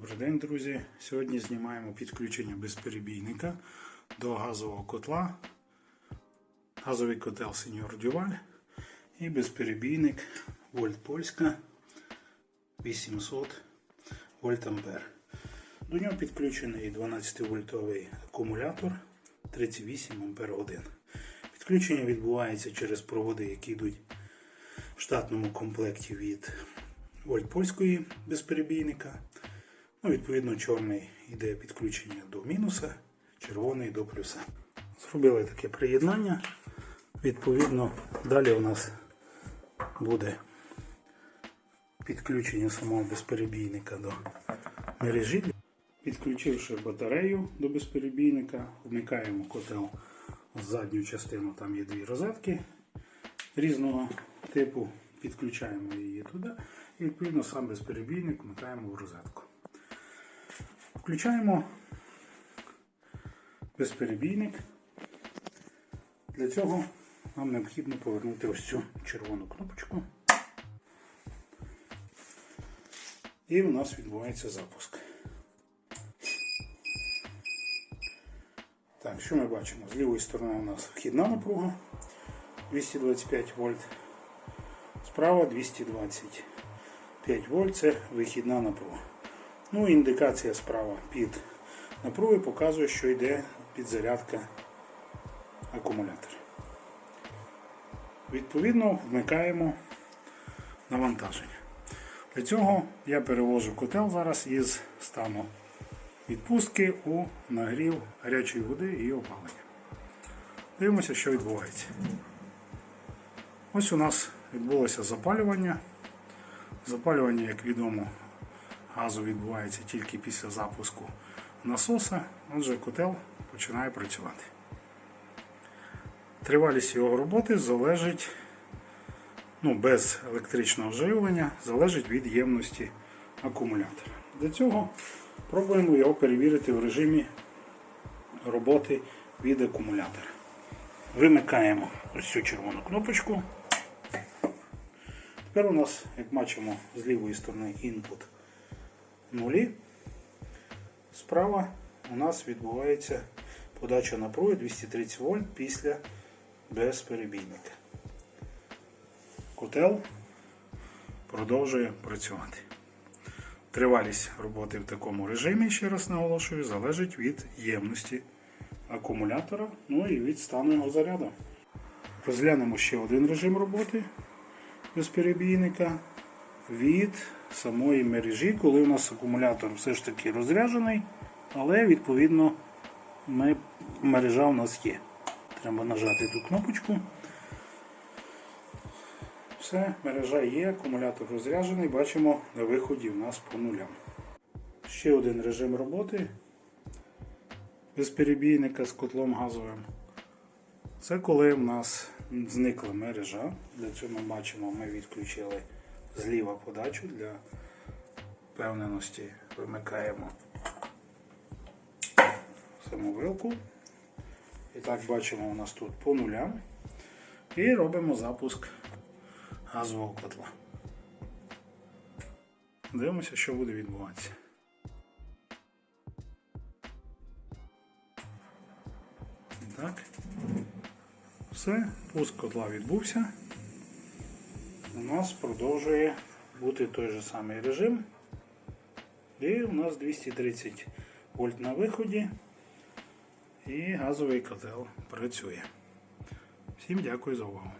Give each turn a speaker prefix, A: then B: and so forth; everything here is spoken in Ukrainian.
A: Добрий день, друзі. Сьогодні знімаємо підключення безперебійника до газового котла. Газовий котел Senior Duval і безперебійник Вольт Польська 800 вольт ампер. До нього підключений 12-вольтовий акумулятор 38 ампер годин. Підключення відбувається через проводи, які йдуть в штатному комплекті від вольт польської безперебійника. Ну, відповідно, чорний йде підключення до мінуса, червоний до плюса. Зробили таке приєднання. Відповідно, далі у нас буде підключення самого безперебійника до мережі. Підключивши батарею до безперебійника, вмикаємо котел з задню частину, там є дві розетки різного типу. Підключаємо її туди і відповідно сам безперебійник вмикаємо в розетку. Включаємо безперебійник. Для цього нам необхідно повернути ось цю червону кнопочку. І у нас відбувається запуск. Так, що ми бачимо? З лівої сторони у нас вхідна напруга 225 вольт. Справа 225 вольт це вихідна напруга. Ну, індикація справа під напруги показує, що йде підзарядка акумулятора. Відповідно, вмикаємо навантаження. Для цього я перевожу котел зараз із стану відпустки у нагрів гарячої води і опалення. Дивимося, що відбувається. Ось у нас відбулося запалювання. Запалювання, як відомо, газу відбувається тільки після запуску насоса, отже котел починає працювати. Тривалість його роботи залежить ну, без електричного живлення, залежить від ємності акумулятора. Для цього пробуємо його перевірити в режимі роботи від акумулятора. Вимикаємо ось цю червону кнопочку. Тепер у нас, як бачимо, з лівої сторони input нулі. Справа у нас відбувається подача напруги 230 вольт після безперебійника. Котел продовжує працювати. Тривалість роботи в такому режимі, ще раз наголошую, залежить від ємності акумулятора, ну і від стану його заряду. Розглянемо ще один режим роботи безперебійника від самої мережі, коли у нас акумулятор все ж таки розряджений, але відповідно ми, мережа у нас є. Треба нажати ту кнопочку. Все, мережа є, акумулятор розряджений, бачимо на виході у нас по нулям. Ще один режим роботи безперебійника з котлом газовим. Це коли в нас зникла мережа. Для цього ми бачимо, ми відключили зліва подачу для впевненості вимикаємо саму вилку. І так бачимо у нас тут по нулям. І робимо запуск газового котла. Дивимося, що буде відбуватися. Так. Все, пуск котла відбувся. У нас продовжує бути той же самий режим. І у нас 230 вольт на виході. І газовий котел працює. Всім дякую за увагу.